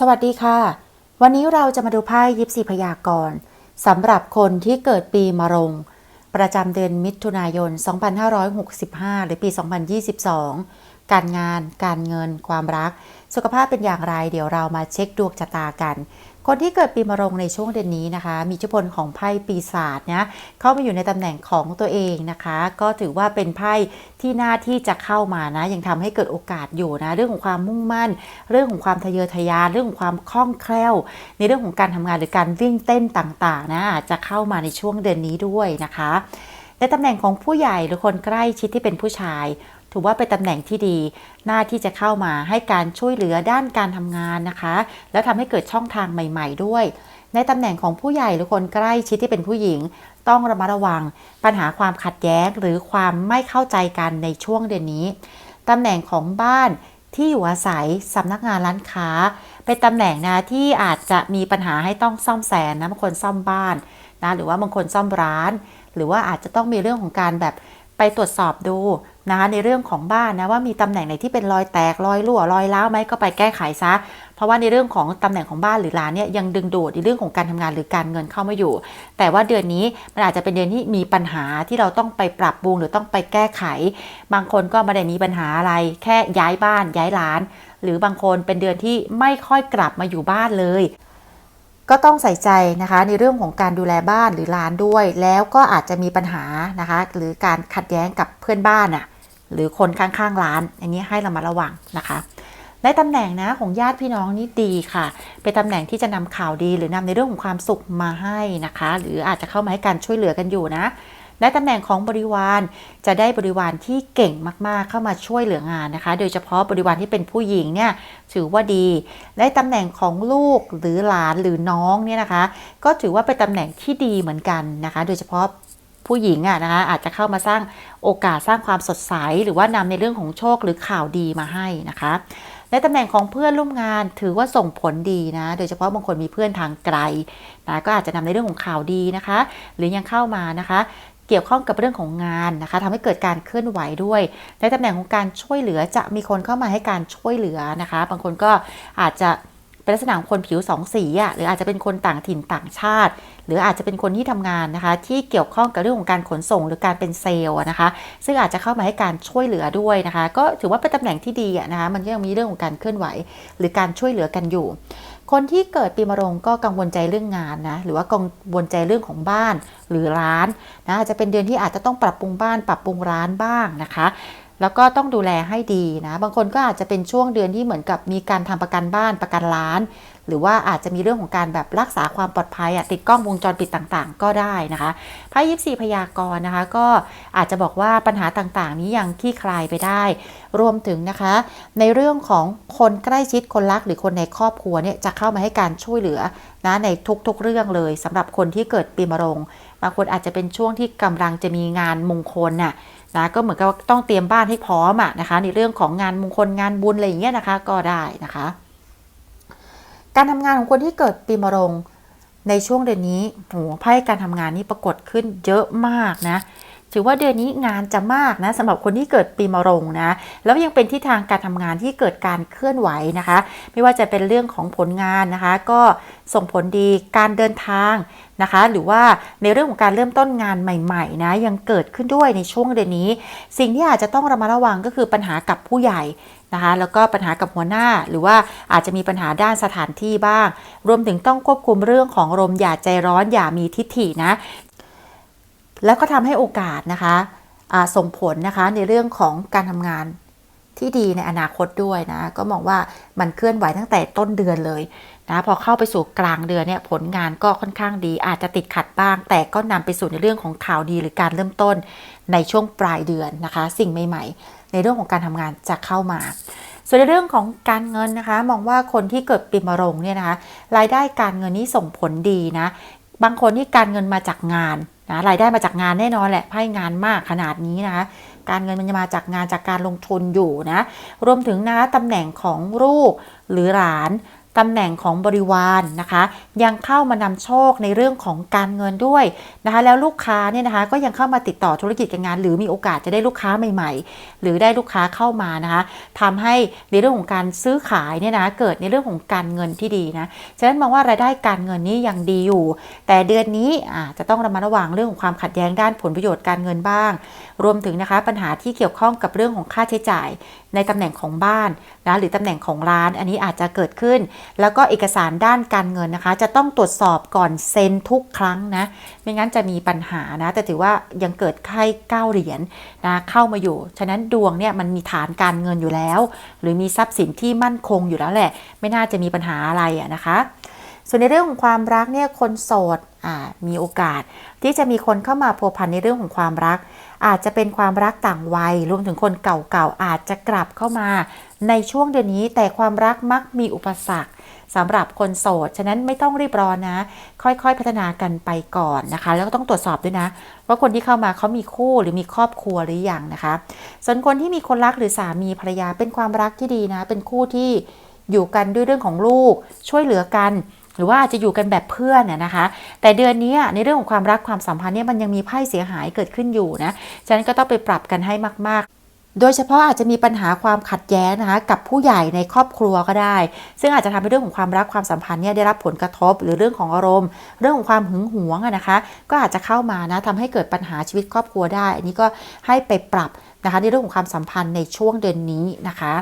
สวัสดีค่ะ วันนี้เราจะมาดูไพ่ยิปซีพยากรณ์สำหรับคนที่เกิดปีมะรง ประจำเดือนมิถุนายน 2565 หรือปี 2022 การงาน การเงิน ความรัก สุขภาพเป็นอย่างไร เดี๋ยวเรามาเช็คดวงชะตากัน คนที่เกิดปีมะรงในช่วงเดือนนี้นะคะ มีอิทธิพลของไพ่ปีศาจนะเข้ามาอยู่ในตำแหน่งของตัวเองนะคะ ก็ถือว่าเป็นไพ่ที่หน้าที่จะเข้ามานะ ยังทำให้เกิดโอกาสอยู่นะ เรื่องของความมุ่งมั่น เรื่องของความทะเยอทะยาน เรื่องของความคล่องแคล่ว ในเรื่องของการทำงานหรือการวิ่งเต้นต่างๆนะอาจจะเข้ามาในช่วงเดือนนี้ด้วยนะคะในตำแหน่งของผู้ใหญ่หรือคนใกล้ชิดที่เป็นผู้ชาย ถือว่าเป็นตำแหน่งที่ดี หน้าที่จะเข้ามาให้การช่วยเหลือด้านการทำงานนะคะ แล้วทำให้เกิดช่องทางใหม่ ๆ ด้วย ในตำแหน่งของผู้ใหญ่หรือคนใกล้ชิดที่เป็นผู้หญิง ต้องระมัดระวัง ปัญหาความขัดแย้งหรือความไม่เข้าใจกันในช่วงเดือนนี้ตำแหน่งของบ้านที่อยู่อาศัยสำนักงานร้านค้า เป็นตำแหน่งนะที่อาจจะมีปัญหาให้ต้องซ่อมแซมนะบางคนซ่อมบ้านนะหรือว่าบางคนซ่อมร้าน หรือว่าอาจจะต้องมีเรื่องของการแบบไปตรวจสอบดู นะคะในเรื่องของบ้านนะว่ามีตำแหน่งไหนที่เป็นรอยแตกรอยรั่วรอยร้าวไหมก็ไปแก้ไขซะ เพราะว่าในเรื่องของตำแหน่งของบ้านหรือร้านเนี่ยยังดึงดูดในเรื่องของการทำงานหรือการเงินเข้ามาอยู่ แต่ว่าเดือนนี้มันอาจจะเป็นเดือนที่มีปัญหาที่เราต้องไปปรับปรุงหรือต้องไปแก้ไข บางคนก็ไม่ได้มีปัญหาอะไร แค่ย้ายบ้านย้ายร้าน หรือบางคนเป็นเดือนที่ไม่ค่อยกลับมาอยู่บ้านเลยก็ต้องใส่ใจนะคะในเรื่องของการดูแลบ้านหรือร้านด้วย แล้วก็อาจจะมีปัญหานะคะ หรือการขัดแย้งกับเพื่อนบ้านอะ่ะ หรือคนข้างๆร้านอย่างนี้ให้เรามาระวังนะคะในตำแหน่งนะของญาติพี่น้องนี่ดีค่ะ เป็นตำแหน่งที่จะนำข่าวดีหรือนำในเรื่องของความสุขมาให้นะคะ หรืออาจจะเข้ามาให้การช่วยเหลือกันอยู่นะและตำแหน่งของบริวารจะได้บริวารที่เก่งมากๆ เข้ามาช่วยเหลืองานนะคะ โดยเฉพาะบริวารที่เป็นผู้หญิงเนี่ยถือว่าดีและตำแหน่งของลูกหรือหลานหรือน้องเนี่ยนะคะ ก็ถือว่าเป็นตำแหน่งที่ดีเหมือนกันนะคะ โดยเฉพาะ ผู้หญิงอะนะคะอาจจะเข้ามาสร้างโอกาสสร้างความสดใส หรือว่านำในเรื่องของโชคหรือข่าวดีมาให้นะคะในตำแหน่งของเพื่อนร่วมงานถือว่าส่งผลดีนะ โดยเฉพาะบางคนมีเพื่อนทางไกลนะก็อาจจะนำในเรื่องของข่าวดีนะคะ หรือยังเข้ามานะคะ เกี่ยวข้องกับเรื่องของงานนะคะทำให้เกิดการเคลื่อนไหวด้วย ในตำแหน่งของการช่วยเหลือจะมีคนเข้ามาให้การช่วยเหลือนะคะ บางคนก็อาจจะเป็นลักษณะของคนผิวสองสีอะหรืออาจจะเป็นคนต่างถิ่นต่างชาติ หรืออาจจะเป็นคนที่ทำงานนะคะ ที่เกี่ยวข้องกับเรื่องของการขนส่งหรือการเป็นเซลล์นะคะ ซึ่งอาจจะเข้ามาให้การช่วยเหลือด้วยนะคะ ก็ถือว่าเป็นตำแหน่งที่ดีนะคะมันก็ยังมีเรื่องของการเคลื่อนไหว หรือการช่วยเหลือกันอยู่ คนที่เกิดปีมะโรงก็กังวลใจเรื่องงานนะหรือว่ากังวลใจเรื่องของบ้านหรือร้านนะอาจจะเป็นเดือนที่อาจจะต้องปรับปรุงบ้าน ปรับปรุงร้านบ้างนะคะ แล้วก็ต้องดูแลให้ดีนะ บางคนก็อาจจะเป็นช่วงเดือนที่เหมือนกับมีการทำประกันบ้านประกันร้าน หรือว่าอาจจะมีเรื่องของการแบบรักษาความปลอดภัยติดกล้องวงจรปิดต่างๆ ก็ได้นะคะไพ่ยิปซีพยากรณ์นะคะ ก็อาจจะบอกว่าปัญหาต่างๆ นี้ยังคลี่คลายไปได้ รวมถึงนะคะ ในเรื่องของคนใกล้ชิดคนรักหรือคนในครอบครัวเนี่ยจะเข้ามาให้การช่วยเหลือนะในทุกๆเรื่องเลยสำหรับคนที่เกิดปีมะโรงบางคนอาจจะเป็นช่วงที่กำลังจะมีงานมงคลน่ะ นะก็เหมือนกับว่าต้องเตรียมบ้านให้พร้อมอะนะคะ ในเรื่องของงานมงคลงานบุญอะไรอย่างเงี้ยนะคะ ก็ได้นะคะ การทำงานของคนที่เกิดปีมะโรงในช่วงเดือนนี้โหไพ่การทำงานนี่ปรากฏขึ้นเยอะมากนะ ถือว่าเดือนนี้งานจะมากนะสำหรับคนที่เกิดปีมะโรงนะแล้วยังเป็นที่ทางการทำงานที่เกิดการเคลื่อนไหวนะคะ ไม่ว่าจะเป็นเรื่องของผลงานนะคะ ก็ส่งผลดีการเดินทางนะคะ หรือว่าในเรื่องของการเริ่มต้นงานใหม่ๆนะยังเกิดขึ้นด้วยในช่วงเดือนนี้ สิ่งที่อาจจะต้องระมัดระวังก็คือปัญหากับผู้ใหญ่นะคะแล้วก็ปัญหากับหัวหน้าหรือว่าอาจจะมีปัญหาด้านสถานที่บ้าง รวมถึงต้องควบคุมเรื่องของอารมอย่าใจร้อนอย่ามีทิฐินะ แล้วก็ทำให้โอกาสนะคะส่งผลนะคะในเรื่องของการทำงานที่ดีในอนาคตด้วยนะ ก็มองว่ามันเคลื่อนไหวตั้งแต่ต้นเดือนเลยนะพอเข้าไปสู่กลางเดือนเนี่ยผลงานก็ค่อนข้างดี อาจจะติดขัดบ้าง แต่ก็นำไปสู่ในเรื่องของข่าวดีหรือการเริ่มต้นในช่วงปลายเดือนนะคะ สิ่งใหม่ ๆ ในเรื่องของการทำงานจะเข้ามา ส่วนในเรื่องของการเงินนะคะ มองว่าคนที่เกิดปีมะโรงเนี่ยนะคะรายได้การเงินนี้ส่งผลดีนะบางคนที่การเงินมาจากงาน นะรายได้มาจากงานแน่นอนแหละไพ่งานมากขนาดนี้นะคะการเงินมันจะมาจากงานจากการลงทุนอยู่นะ รวมถึงนะตำแหน่งของลูกหรือหลาน ตำแหน่งของบริวารนะคะ ยังเข้ามานำโชคในเรื่องของการเงินด้วยนะคะ แล้วลูกค้าเนี่ยนะคะก็ยังเข้ามาติดต่อธุรกิจการงาน หรือมีโอกาสจะได้ลูกค้าใหม่ๆ หรือได้ลูกค้าเข้ามานะคะทำให้ในเรื่องของการซื้อขายเนี่ยนะเกิดในเรื่องของการเงินที่ดีนะฉะนั้นมองว่ารายได้การเงินนี้ยังดีอยู่ แต่เดือนนี้อาจะต้องระมัดระวังเรื่องของความขัดแย้งด้านผลประโยชน์การเงินบ้าง รวมถึงนะคะปัญหาที่เกี่ยวข้องกับเรื่องของค่าใช้จ่ายในตำแหน่งของบ้านนะหรือตำแหน่งของร้าน อันนี้อาจจะเกิดขึ้นแล้วก็เอกสารด้านการเงินนะคะ จะต้องตรวจสอบก่อนเซ็นทุกครั้งนะ ไม่งั้นจะมีปัญหานะ แต่ถือว่ายังเกิดไข้เก้าเหรียญนะเข้ามาอยู่ ฉะนั้นดวงเนี่ยมันมีฐานการเงินอยู่แล้ว หรือมีทรัพย์สินที่มั่นคงอยู่แล้วแหละ ไม่น่าจะมีปัญหาอะไรอะนะคะ ส่วนในเรื่องของความรักเนี่ยคนโสดมีโอกาส ที่จะมีคนเข้ามาพัวพันในเรื่องของความรัก อาจจะเป็นความรักต่างวัย รวมถึงคนเก่าๆอาจจะกลับเข้ามาในช่วงเดือนนี้ แต่ความรักมักมีอุปสรรคสำหรับคนโสด ฉะนั้นไม่ต้องรีบร้อนนะ ค่อยๆ พัฒนากันไปก่อนนะคะ แล้วก็ต้องตรวจสอบด้วยนะ ว่าคนที่เข้ามาเขามีคู่หรือมีครอบครัวหรือยังนะคะ ส่วนคนที่มีคนรักหรือสามีภรรยาเป็นความรักที่ดีนะ เป็นคู่ที่อยู่กันด้วยเรื่องของลูก ช่วยเหลือกัน หรือว่าอาจจะอยู่กันแบบเพื่อนน่ะนะคะ แต่เดือนนี้ในเรื่องของความรักความสัมพันธ์เนี่ยมันยังมีไพ่เสียหายเกิดขึ้นอยู่นะฉะนั้นก็ต้องไปปรับกันให้มาก ๆโดยเฉพาะอาจจะมีปัญหาความขัดแย้งนะคะกับผู้ใหญ่ในครอบครัวก็ได้ ซึ่งอาจจะทำให้เรื่องของความรักความสัมพันธ์เนี่ยได้รับผลกระทบ หรือเรื่องของอารมณ์ เรื่องของความหึงหวงอะนะคะ ก็อาจจะเข้ามานะทำให้เกิดปัญหาชีวิตครอบครัวได้ อันนี้ก็ให้ไปปรับ นะคะในเรื่องของความสัมพันธ์ในช่วงเดือนนี้นะคะ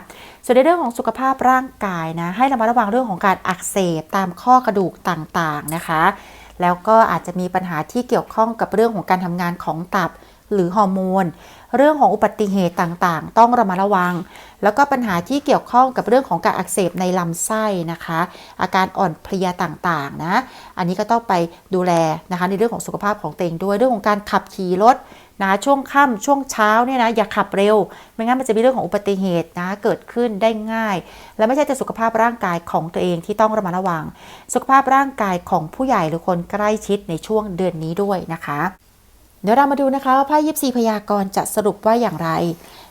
ส่วนในเรื่องของสุขภาพร่างกายนะให้ระมัดระวังเรื่องของการอักเสบตามข้อกระดูกต่างๆนะคะ แล้วก็อาจจะมีปัญหาที่เกี่ยวข้องกับเรื่องของการทำงานของตับหรือฮอร์โมน เรื่องของอุบัติเหตุต่างๆ ต้องระมัดระวัง แล้วก็ปัญหาที่เกี่ยวข้องกับเรื่องของการอักเสบในลำไส้นะคะ อาการอ่อนเพลียต่างๆนะ อันนี้ก็ต้องไปดูแลนะคะในเรื่องของสุขภาพของตัวเองด้วยเรื่องของการขับขี่รถนะช่วงค่ำช่วงเช้าเนี่ยนะอย่าขับเร็ว ไม่งั้นมันจะมีเรื่องของอุบัติเหตุนะเกิดขึ้นได้ง่าย และไม่ใช่แต่สุขภาพร่างกายของตัวเองที่ต้องระมัดระวัง สุขภาพร่างกายของผู้ใหญ่หรือคนใกล้ชิดในช่วงเดือนนี้ด้วยนะคะ เดี๋ยวเรามาดูนะคะว่าไพ่ยิปซีพยากรณ์จะสรุปว่าอย่างไร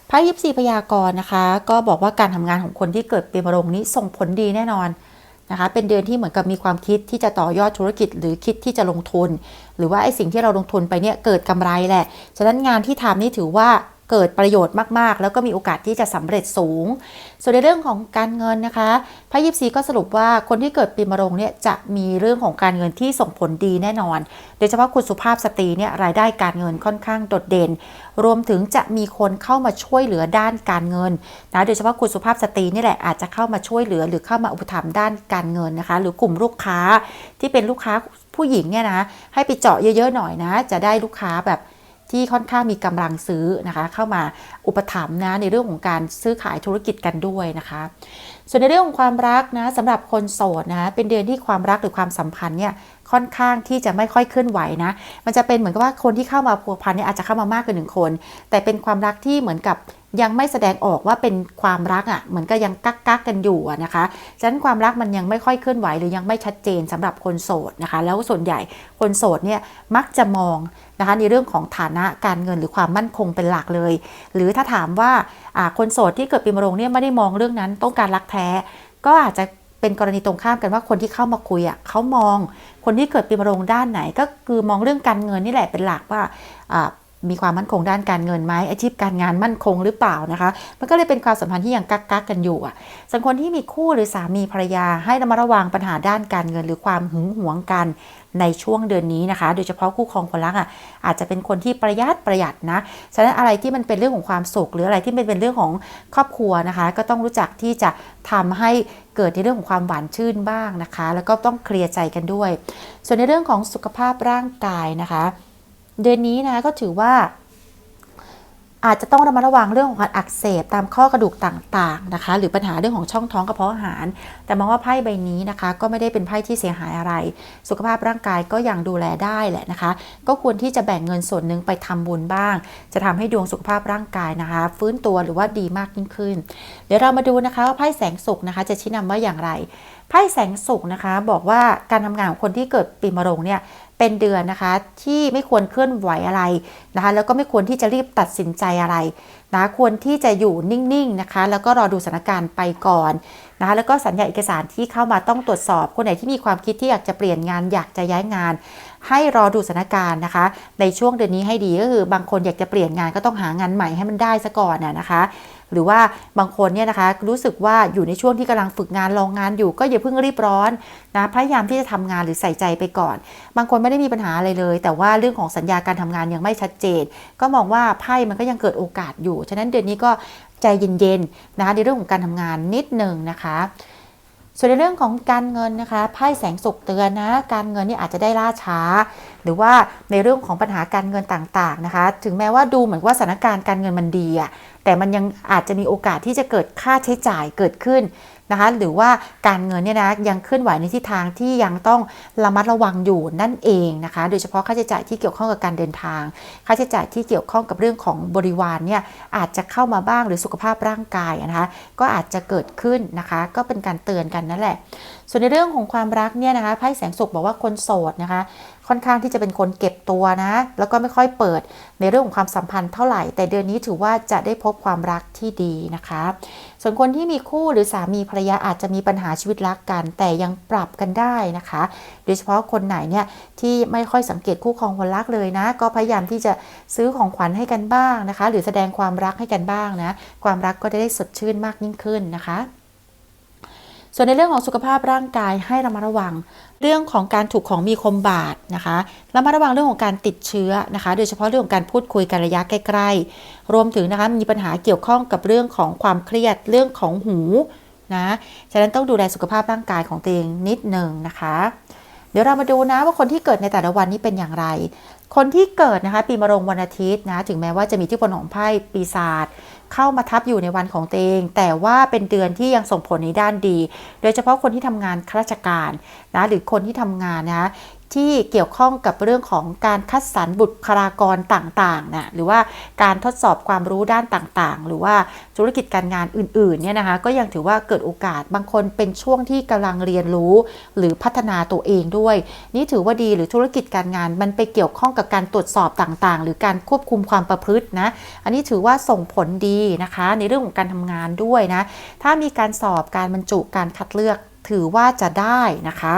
ไพ่ยิปซีพยากรณ์นะคะ ก็บอกว่าการทำงานของคนที่เกิดปีมะโรงนี้ส่งผลดีแน่นอนนะคะ เป็นเดือนที่เหมือนกับมีความคิดที่จะต่อยอดธุรกิจ หรือคิดที่จะลงทุน หรือว่าไอ้สิ่งที่เราลงทุนไปเนี่ยเกิดกำไรแหละ ฉะนั้นงานที่ทำนี่ถือว่า เกิดประโยชน์มากๆ แล้วก็มีโอกาสที่จะสำเร็จสูง ส่วนในเรื่องของการเงินนะคะไพ่ยิปซีก็สรุปว่าคนที่เกิดปีมะโรงเนี่ยจะมีเรื่องของการเงินที่ส่งผลดีแน่นอน โดยเฉพาะคุณสุภาพสตรีเนี่ยรายได้การเงินค่อนข้างโดดเด่น รวมถึงจะมีคนเข้ามาช่วยเหลือด้านการเงินนะโดยเฉพาะคุณสุภาพสตรีนี่แหละอาจจะเข้ามาช่วยเหลือ หรือเข้ามาอุปถัมภ์ด้านการเงินนะคะ หรือกลุ่มลูกค้าที่เป็นลูกค้าผู้หญิงเนี่ยนะให้ไปเจาะเยอะๆหน่อยนะ จะได้ลูกค้าแบบ ที่ค่อนข้างมีกำลังซื้อนะคะ เข้ามาอุปถัมภ์นะในเรื่องของการซื้อขายธุรกิจกันด้วยนะคะ ส่วนในเรื่องของความรักนะสำหรับคนโสดนะเป็นเดือนที่ความรักหรือความสัมพันธ์เนี่ย ค่อนข้างที่จะไม่ค่อยเคลื่อนไหวนะ มันจะเป็นเหมือนกับว่าคนที่เข้ามาพัวพันเนี่ยอาจจะเข้ามามากกว่าหนึ่งคน แต่เป็นความรักที่เหมือนกับยังไม่แสดงออกว่าเป็นความรักอะ่ะเหมือนก็ยังกักกักกันอยู่ะนะคะฉะนั้นความรักมันยังไม่ค่อยเคลื่อนไหวหรือยังไม่ชัดเจนสำหรับคนโสดนะคะ แล้วส่วนใหญ่คนโสดเนี่ยมักจะมองนะคะในเรื่องของฐานะการเงินหรือความมั่นคงเป็นหลักเลย หรือถ้าถามว่าอ่าคนโสดที่เกิดปีมะโรงเนี่ยไม่ได้มองเรื่องนั้นต้องการรักแท้ ก็อาจจะ เป็นกรณีตรงข้ามกันว่าคนที่เข้ามาคุยอะเขามองคนที่เกิดปีมะโรงด้านไหนก็คือมองเรื่องการเงินนี่แหละเป็นหลักว่าอ่า มีความมั่นคงด้านการเงินไหมอาชีพการงานมั่นคงหรือเปล่านะคะ มันก็เลยเป็นความสัมพันธ์ที่ยังกักกักกันอยู่อะส่วนคนที่มีคู่หรือสามีภรรยาให้ระมัดระวังปัญหาด้านการเงิน หรือความหึงหวงกันในช่วงเดือนนี้นะคะ โดยเฉพาะคู่ครองคนรักอะอาจจะเป็นคนที่ประหยัดประหยัดนะ ฉะนั้นอะไรที่มันเป็นเรื่องของความสุข หรืออะไรที่เป็นเป็นเรื่องของครอบครัวนะคะ ก็ต้องรู้จักที่จะทำให้เกิดในเรื่องของความหวานชื่นบ้างนะคะ แล้วก็ต้องเคลียร์ใจกันด้วย ส่วนในเรื่องของสุขภาพร่างกายนะคะ เดือนนี้นะก็ถือว่า อาจจะต้องระมัดระวังเรื่องของการอักเสบตามข้อกระดูกต่างๆนะคะ หรือปัญหาเรื่องของช่องท้องกระเพาะอาหาร แต่มองว่าไพ่ใบนี้นะคะ ก็ไม่ได้เป็นไพ่ที่เสียหายอะไร สุขภาพร่างกายก็ยังดูแลได้แหละนะคะ ก็ควรที่จะแบ่งเงินส่วนหนึ่งไปทำบุญบ้าง จะทำให้ดวงสุขภาพร่างกายนะคะ ฟื้นตัวหรือว่าดีมากยิ่งขึ้น เดี๋ยวเรามาดูนะคะว่าไพ่แสงสุขนะคะ จะชี้นำว่าอย่างไรไพ่แสงสุขนะคะ บอกว่าการทำงานของคนที่เกิดปีมะโรงเนี่ยเป็นเดือนนะคะที่ไม่ควรเคลื่อนไหวอะไรนะคะ แล้วก็ไม่ควรที่จะรีบตัดสินใจอะไรนะควรที่จะอยู่นิ่งๆนะคะ แล้วก็รอดูสถานการณ์ไปก่อนนะคะแล้วก็สัญญาเอกสารที่เข้ามาต้องตรวจสอบ คนไหนที่มีความคิดที่อยากจะเปลี่ยนงานอยากจะย้ายงาน ให้รอดูสถานการณ์นะคะ ในช่วงเดือนนี้ให้ดีก็คือบางคนอยากจะเปลี่ยนงานก็ต้องหางานใหม่ให้มันได้ซะก่อนน่ะนะคะ หรือว่าบางคนเนี่ยนะคะรู้สึกว่าอยู่ในช่วงที่กำลังฝึกงานลองงานอยู่ก็อย่าเพิ่งรีบร้อนนะพยายามที่จะทำงานหรือใส่ใจไปก่อน บางคนไม่ได้มีปัญหาอะไรเลย แต่ว่าเรื่องของสัญญาการทำงานยังไม่ชัดเจน ก็มองว่าไพ่มันก็ยังเกิดโอกาสอยู่ ฉะนั้นเดือนนี้ก็ใจเย็นๆนะคะในเรื่องของการทำงานนิดหนึ่งนะคะ ส่วนในเรื่องของการเงินนะคะไพ่แสงสุกเตือนนะการเงินนี่อาจจะได้ล่าช้า หรือว่าในเรื่องของปัญหาการเงินต่างๆนะคะ ถึงแม้ว่าดูเหมือนว่าสถานการณ์การเงินมันดีอะแต่มันยังอาจจะมีโอกาสที่จะเกิดค่าใช้จ่ายเกิดขึ้น นะคะหรือว่าการเงินเนี่ยนะยังเคลื่อนไหวในทิศทางที่ยังต้องระมัดระวังอยู่นั่นเองนะคะ โดยเฉพาะค่าใช้จ่ายที่เกี่ยวข้องกับการเดินทาง ค่าใช้จ่ายที่เกี่ยวข้องกับเรื่องของบริวารเนี่ยอาจจะเข้ามาบ้างหรือสุขภาพร่างกายนะคะก็อาจจะเกิดขึ้นนะคะ ก็เป็นการเตือนกันนั่นแหละส่วนในเรื่องของความรักเนี่ยนะคะไพ่แสงสุขบอกว่าคนโสดนะคะ ค่อนข้างที่จะเป็นคนเก็บตัวนะ แล้วก็ไม่ค่อยเปิดในเรื่องของความสัมพันธ์เท่าไหร่ แต่เดือนนี้ถือว่าจะได้พบความรักที่ดีนะคะ ส่วนคนที่มีคู่หรือสามีภรรยาอาจจะมีปัญหาชีวิตรักกัน แต่ยังปรับกันได้นะคะ โดยเฉพาะคนไหนเนี่ยที่ไม่ค่อยสังเกตคู่ครองคนรักเลยนะ ก็พยายามที่จะซื้อของขวัญให้กันบ้างนะคะ หรือแสดงความรักให้กันบ้างนะ ความรักก็จะได้สดชื่นมากยิ่งขึ้นนะคะ ส่วนในเรื่องของสุขภาพร่างกายให้ระมัดระวัง เรื่องของการถูกของมีคมบาดนะคะระมัดระวังเรื่องของการติดเชื้อนะคะ โดยเฉพาะเรื่องของการพูดคุยกันระยะใกล้ ๆ รวมถึงนะคะมีปัญหาเกี่ยวข้องกับเรื่องของความเครียดเรื่องของหูนะฉะนั้นต้องดูแลสุขภาพร่างกายของตัวเองนิดหนึ่งนะคะ เดี๋ยวเรามาดูนะว่าคนที่เกิดในแต่ละวันนี้เป็นอย่างไร คนที่เกิดนะคะปีมะโรงวันอาทิตย์นะถึงแม้ว่าจะมีที่พลของไพ่ปีศาจ เข้ามาทับอยู่ในวันของตัวเอง แต่ว่าเป็นเดือนที่ยังส่งผลในด้านดี โดยเฉพาะคนที่ทำงานข้าราชการนะหรือคนที่ทำงานนะ ที่เกี่ยวข้องกับเรื่องของการคัดสรรบุคลากรต่างๆนะหรือว่าการทดสอบความรู้ด้านต่างๆ หรือว่าธุรกิจการงานอื่นๆเนี่ยนะคะก็ยังถือว่าเกิดโอกาสบางคนเป็นช่วงที่กำลังเรียนรู้ หรือพัฒนาตัวเองด้วย นี่ถือว่าดีหรือธุรกิจการงานมันไปเกี่ยวข้องกับการตรวจสอบต่างๆ หรือการควบคุมความประพฤตินะอันนี้ถือว่าส่งผลดีนะคะ ในเรื่องของการทำงานด้วยนะถ้ามีการสอบการบรรจุการคัดเลือกถือว่าจะได้นะคะ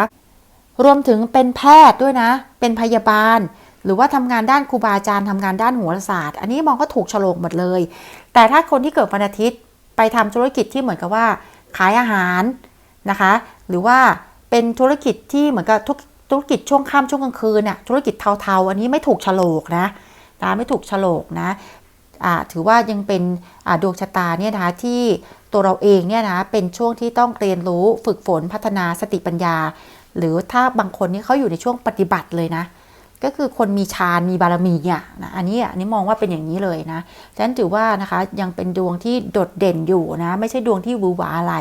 รวมถึงเป็นแพทย์ด้วยนะ เป็นพยาบาล หรือว่าทำงานด้านครูบาอาจารย์ทำงานด้านโหราศาสตร์ อันนี้มองก็ถูกโฉลกหมดเลย แต่ถ้าคนที่เกิดวันอาทิตย์ไปทำธุรกิจที่เหมือนกับว่า ขายอาหารนะคะ หรือว่าเป็นธุรกิจที่เหมือนกับธุรกิจช่วงค่ำช่วงกลางคืนน่ะธุรกิจเทาๆ อันนี้ไม่ถูกโฉลกนะนะไม่ถูกโฉลกนะถือว่ายังเป็นดวงชะตาเนี่ยนะคะที่ตัวเราเองเนี่ยนะเป็นช่วงที่ต้องเรียนรู้ฝึกฝนพัฒนาสติปัญญา หรือถ้าบางคนนี่เขาอยู่ในช่วงปฏิบัติเลยนะ ก็คือคนมีฌานมีบารมีอะนะอันนี้อันนี้มองว่าเป็นอย่างนี้เลยนะฉะนั้นถือว่านะคะยังเป็นดวงที่โดดเด่นอยู่นะ ไม่ใช่ดวงที่วือหวาอะไร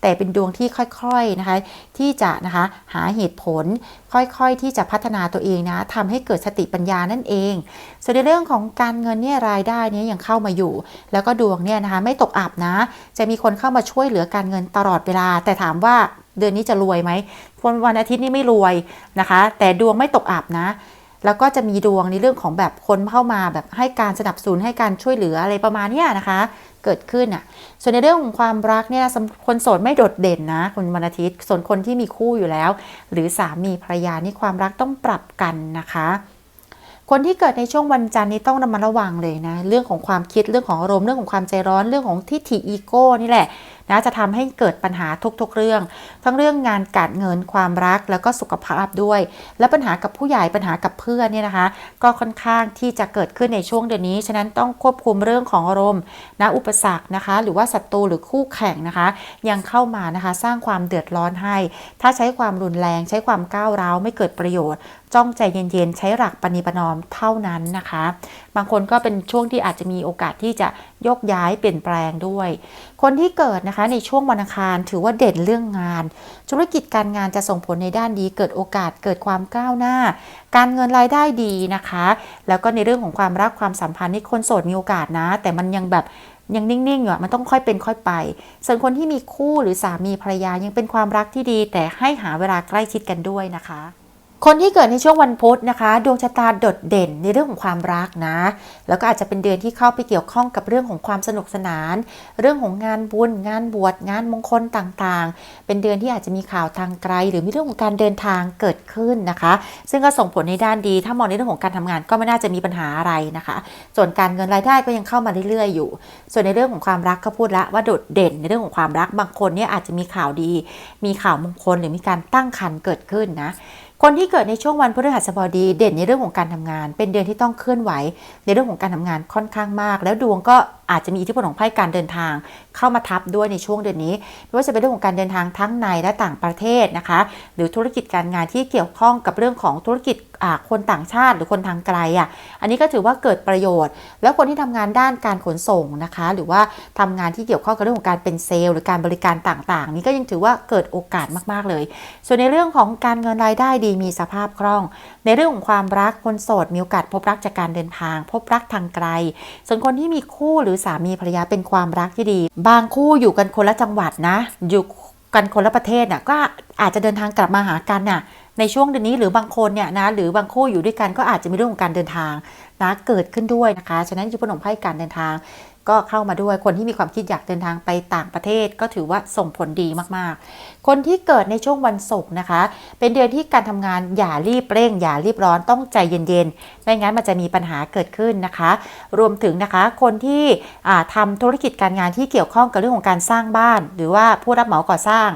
แต่เป็นดวงที่ค่อยๆนะคะ ที่จะนะคะหาเหตุผลค่อยๆ ที่จะพัฒนาตัวเองนะทำให้เกิดสติปัญญานั่นเอง ส่วนในเรื่องของการเงินเนี่ยรายได้เนี่ยยังเข้ามาอยู่ แล้วก็ดวงเนี่ยนะคะไม่ตกอับนะ จะมีคนเข้ามาช่วยเหลือการเงินตลอดเวลา แต่ถามว่าเดือนนี้จะรวยไหม วันวันอาทิตย์นี่ไม่รวยนะคะ แต่ดวงไม่ตกอับนะ แล้วก็จะมีดวงในเรื่องของแบบคนเข้ามาแบบให้การสนับสนุนให้การช่วยเหลืออะไรประมาณนี้นะคะ เกิดขึ้นอะ ส่วนในเรื่องของความรักเนี่ยคนโสดไม่โดดเด่นนะคนวันอาทิตย์ ส่วนคนที่มีคู่อยู่แล้ว หรือสามีภรรยานี่ความรักต้องปรับกันนะคะคนที่เกิดในช่วงวันจันทร์นี้ต้องระมัดระวังเลยนะ เรื่องของความคิดเรื่องของอารมณ์เรื่องของความใจร้อนเรื่องของทิฏฐิอีโก้นี่แหละ นะจะทำให้เกิดปัญหาทุกๆเรื่อง ทั้งเรื่องงานการเงินความรักแล้วก็สุขภาพด้วย และปัญหากับผู้ใหญ่ปัญหากับเพื่อนเนี่ยนะคะ ก็ค่อนข้างที่จะเกิดขึ้นในช่วงเดือนนี้ ฉะนั้นต้องควบคุมเรื่องของอารมณ์นะอุปสรรคนะคะ หรือว่าศัตรูหรือคู่แข่งนะคะ ยังเข้ามานะคะสร้างความเดือดร้อนให้ ถ้าใช้ความรุนแรงใช้ความก้าวร้าวไม่เกิดประโยชน์ จ้องใจเย็นๆ ใช้หลักปณิประนอมเท่านั้นนะคะ บางคนก็เป็นช่วงที่อาจจะมีโอกาสที่จะยกย้ายเปลี่ยนแปลงด้วย คนที่เกิดนะคะในช่วงวันอังคารถือว่าเด่นเรื่องงาน ธุรกิจการงานจะส่งผลในด้านดีเกิดโอกาสเกิดความก้าวหน้า การเงินรายได้ดีนะคะ แล้วก็ในเรื่องของความรักความสัมพันธ์นี่คนโสดมีโอกาสนะ แต่มันยังแบบยังนิ่งๆอยู่มันต้องค่อยเป็นค่อยไป ส่วนคนที่มีคู่หรือสามีภรรยายังเป็นความรักที่ดี แต่ให้หาเวลาใกล้ชิดกันด้วยนะคะ คนที่เกิดในช่วงวันพุธนะคะ ดวงชะตาโดดเด่นในเรื่องของความรักนะ แล้วก็อาจจะเป็นเดือนที่เข้าไปเกี่ยวข้องกับเรื่องของความสนุกสนาน เรื่องของงานบุญ งานบวชงานมงคลต่างๆ เป็นเดือนที่อาจจะมีข่าวทางไกล หรือมีเรื่องของการเดินทางเกิดขึ้นนะคะ ซึ่งก็ส่งผลในด้านดี ถ้ามองในเรื่องของการทำงานก็ไม่น่าจะมีปัญหาอะไรนะคะ ส่วนการเงินรายได้ก็ยังเข้ามาเรื่อยๆ อยู่ ส่วนในเรื่องของความรักก็พูดละว่าโดดเด่นในเรื่องของความรักบางคนเนี่ยอาจจะมีข่าวดี มีข่าวมงคลหรือมีการตั้งครรภ์เกิดขึ้นนะ คนที่เกิดในช่วงวันพฤหัสบดีเด่นในเรื่องของการทำงาน เป็นเดือนที่ต้องเคลื่อนไหว ในเรื่องของการทำงานค่อนข้างมาก แล้วดวงก็ อาจจะมีอิทธิพลของไพ่การเดินทาง เข้ามาทับด้วยในช่วงเดือนนี้ไม่ว่าจะเป็นเรื่องของการเดินทางทั้งในและต่างประเทศนะคะ หรือธุรกิจการงานที่เกี่ยวข้องกับเรื่องของธุรกิจคนต่างชาติหรือคนทางไกลอะอันนี้ก็ถือว่าเกิดประโยชน์ แล้วคนที่ทำงานด้านการขนส่งนะคะ หรือว่าทำงานที่เกี่ยวข้องกับเรื่องของการเป็นเซลล์หรือการบริการต่างๆ นี่ก็ยังถือว่าเกิดโอกาสมากๆเลย ส่วนในเรื่องของการเงินรายได้ดีมีสภาพคล่อง ในเรื่องของความรักคนโสดมีโอกาสพบรักจากการเดินทาง พบรักทางไกล ส่วนคนที่มีคู่หรือสามีภรรยาเป็นความรักที่ดี บางคู่อยู่กันคนละจังหวัดนะ อยู่กันคนละประเทศน่ะก็อาจจะเดินทางกลับมาหากันน่ะในช่วงเดือนนี้หรือบางคนเนี่ยนะหรือบางคู่อยู่ด้วยกันก็อาจจะมีเรื่องของการเดินทาง นะเกิดขึ้นด้วยนะคะ ฉะนั้นยุพนมไพ่การเดินทาง ก็เข้ามาด้วยคนที่มีความคิดอยากเดินทางไปต่างประเทศ ก็ถือว่าส่งผลดีมากๆ คนที่เกิดในช่วงวันศุกร์นะคะ เป็นเดือนที่การทำงานอย่ารีบเร่ง อย่ารีบร้อนต้องใจเย็นๆไม่งั้นมันจะมีปัญหาเกิดขึ้นนะคะ รวมถึงนะคะคนที่อ่าทำธุรกิจการงานที่เกี่ยวข้องกับเรื่องของการสร้างบ้าน หรือว่าผู้รับเหมาก่อสร้าง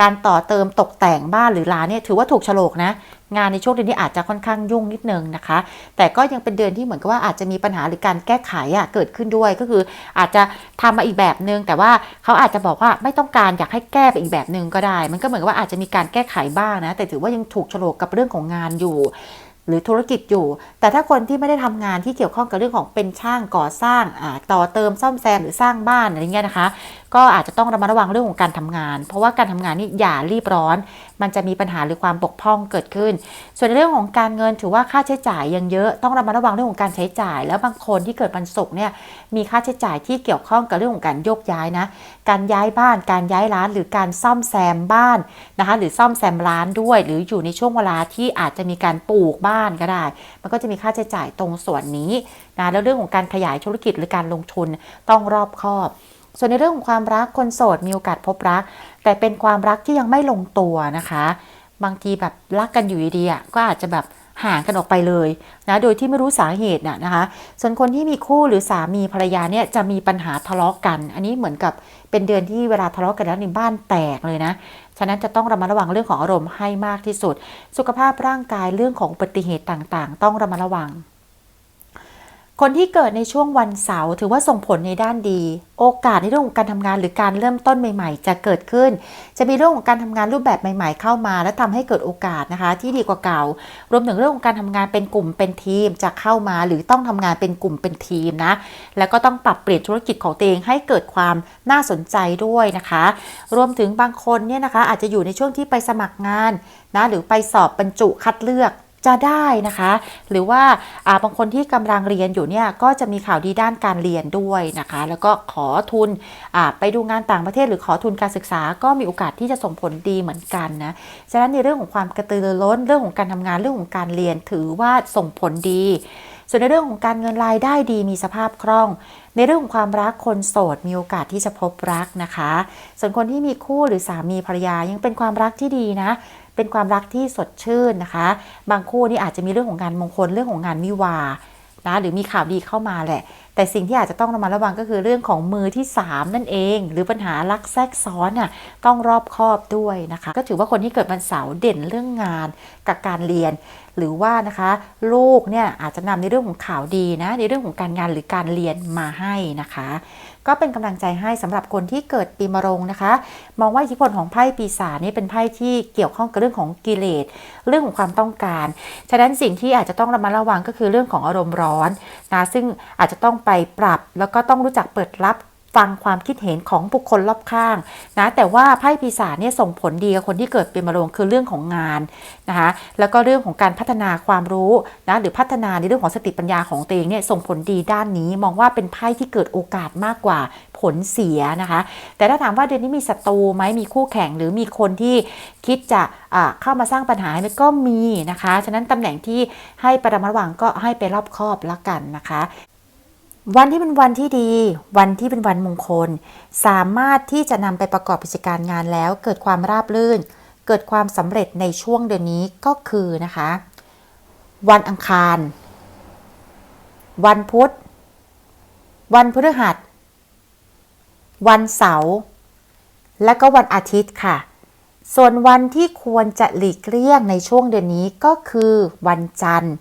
การต่อเติมตกแต่งบ้านหรือร้านเนี่ยถือว่าถูกฉลกนะ งานในช่วงเดือนนี้อาจจะค่อนข้างยุ่งนิดนึงนะคะ แต่ก็ยังเป็นเดือนที่เหมือนกับว่าอาจจะมีปัญหาหรือการแก้ไขอะเกิดขึ้นด้วยก็คืออาจจะทำมาอีกแบบนึง แต่ว่าเขาอาจจะบอกว่าไม่ต้องการอยากให้แก้ไปอีกแบบนึงก็ได้ มันก็เหมือนกับว่าอาจจะมีการแก้ไขบ้างนะแต่ถือว่ายังถูกโฉลกกับเรื่องของงานอยู่หรือธุรกิจอยู่ แต่ถ้าคนที่ไม่ได้ทำงานที่เกี่ยวข้องกับเรื่องของเป็นช่างก่อสร้างต่อเติมซ่อมแซมหรือสร้างบ้านอะไรเงี้ยนะคะ ก็อาจจะต้องระมัดระวังเรื่องของการทำงาน เพราะว่าการทำงานนี่อย่ารีบร้อน มันจะมีปัญหาหรือความบกพร่องเกิดขึ้น ส่วนในเรื่องของการเงินถือว่าค่าใช้จ่ายยังเยอะต้องระมัดระวังเรื่องของการใช้จ่าย แล้วบางคนที่เกิดวันศุกร์เนี่ยมีค่าใช้จ่ายที่เกี่ยวข้องกับเรื่องของการโยกย้ายนะการย้ายบ้าน การย้ายร้านหรือการซ่อมแซมบ้านนะคะหรือซ่อมแซมร้านด้วย หรืออยู่ในช่วงเวลาที่อาจจะมีการปลูกบ้านก็ได้ มันก็จะมีค่าใช้จ่ายตรงส่วนนี้นะแล้วเรื่องของการขยายธุรกิจหรือการลงทุนต้องรอบคอบ ส่วนในเรื่องของความรักคนโสดมีโอกาสพบรัก แต่เป็นความรักที่ยังไม่ลงตัวนะคะ บางทีแบบรักกันอยู่ดีๆอะก็อาจจะแบบห่างกันออกไปเลยนะโดยที่ไม่รู้สาเหตุน่ะนะคะ ส่วนคนที่มีคู่หรือสามีภรรยาเนี่ยจะมีปัญหาทะเลาะกัน อันนี้เหมือนกับเป็นเดือนที่เวลาทะเลาะกันแล้วในบ้านแตกเลยนะฉะนั้นจะต้องระมัดระวังเรื่องของอารมณ์ให้มากที่สุด สุขภาพร่างกายเรื่องของอุบัติเหตุต่างๆ ต้องระมัดระวัง คนที่เกิดในช่วงวันเสาร์ถือว่าส่งผลในด้านดี โอกาสในเรื่องของการทำงานหรือการเริ่มต้นใหม่ ๆ จะเกิดขึ้น จะมีเรื่องของการทำงานรูปแบบใหม่ ๆ เข้ามา และทำให้เกิดโอกาสนะคะ ที่ดีกว่าเก่า รวมถึงเรื่องของการทำงานเป็นกลุ่มเป็นทีมจะเข้ามา หรือต้องทำงานเป็นกลุ่มเป็นทีมนะ แล้วก็ต้องปรับเปลี่ยนธุรกิจของตัวเองให้เกิดความน่าสนใจด้วยนะคะ รวมถึงบางคนเนี่ยนะคะอาจจะอยู่ในช่วงที่ไปสมัครงานนะหรือไปสอบบรรจุคัดเลือก จะได้นะคะ หรือว่าบางคนที่กำลังเรียนอยู่เนี่ยก็จะมีข่าวดีด้านการเรียนด้วยนะคะ แล้วก็ขอทุนไปดูงานต่างประเทศ หรือขอทุนการศึกษาก็มีโอกาสที่จะส่งผลดีเหมือนกันนะฉะนั้นในเรื่องของความกระตือรือร้นเรื่องของการทำงานเรื่องของการเรียนถือว่าส่งผลดี ส่วนในเรื่องของการเงินรายได้ดีมีสภาพคล่อง ในเรื่องของความรักคนโสดมีโอกาสที่จะพบรักนะคะ ส่วนคนที่มีคู่หรือสามีภรรยายังเป็นความรักที่ดีนะ เป็นความรักที่สดชื่นนะคะ บางคู่นี่อาจจะมีเรื่องของงานมงคลเรื่องของงานวิวานะหรือมีข่าวดีเข้ามาแหละ แต่สิ่งที่อาจจะต้องระมัดระวังก็คือเรื่องของมือที่ 3 นั่นเอง หรือปัญหารักแทรกซ้อนน่ะต้องรอบคอบด้วยนะคะ ก็ถือว่าคนที่เกิดวันเสาร์เด่นเรื่องงานกับการเรียน หรือว่านะคะลูกเนี่ยอาจจะนำในเรื่องของข่าวดีนะในเรื่องของการงานหรือการเรียนมาให้นะคะ ก็เป็นกำลังใจให้สำหรับคนที่เกิดปีมะโรงนะคะ มองว่าอิทธิพลของไพ่ปีศาจนี่เป็นไพ่ที่เกี่ยวข้องกับเรื่องของกิเลสเรื่องของความต้องการ ฉะนั้นสิ่งที่อาจจะต้องระมัดระวังก็คือเรื่องของอารมณ์ร้อนนะซึ่งอาจจะต้องไปปรับแล้วก็ต้องรู้จักเปิดรับ ฟังความคิดเห็นของบุคคลรอบข้างนะแต่ว่าไพ่ปีศาจเนี่ยส่งผลดีกับคนที่เกิดปีมะโรงคือเรื่องของงานนะคะแล้วก็เรื่องของการพัฒนาความรู้นะหรือพัฒนาในเรื่องของสติปัญญาของตัวเองเนี่ยส่งผลดีด้านนี้มองว่าเป็นไพ่ที่เกิดโอกาสมากกว่าผลเสียนะคะ แต่ถ้าถามว่าเดือนนี้มีศัตรูไหมมีคู่แข่งหรือมีคนที่คิดจะเข้ามาสร้างปัญหาไหมก็มีนะคะ ฉะนั้นตำแหน่งที่ให้ประมัดระวังก็ให้ไปรอบคอบและกันนะคะ วันที่เป็นวันที่ดี วันที่เป็นวันมงคล สามารถที่จะนำไปประกอบกิจการงานแล้ว เกิดความราบรื่น เกิดความสำเร็จในช่วงเดือนนี้ก็คือนะคะ วันอังคาร วันพุธ วันพฤหัส วันเสาร์และก็วันอาทิตย์ค่ะ ส่วนวันที่ควรจะหลีกเลี่ยงในช่วงเดือนนี้ก็คือวันจันทร์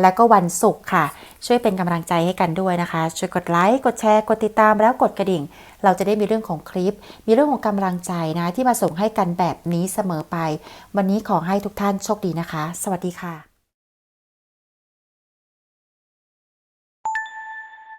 และก็วันศุกร์ค่ะ ช่วยเป็นกำลังใจให้กันด้วยนะคะ ช่วยกดไลค์ กดแชร์ กดติดตามแล้วกดกระดิ่ง เราจะได้มีเรื่องของคลิป มีเรื่องของกำลังใจนะ ที่มาส่งให้กันแบบนี้เสมอไป วันนี้ขอให้ทุกท่านโชคดีนะคะ สวัสดีค่ะ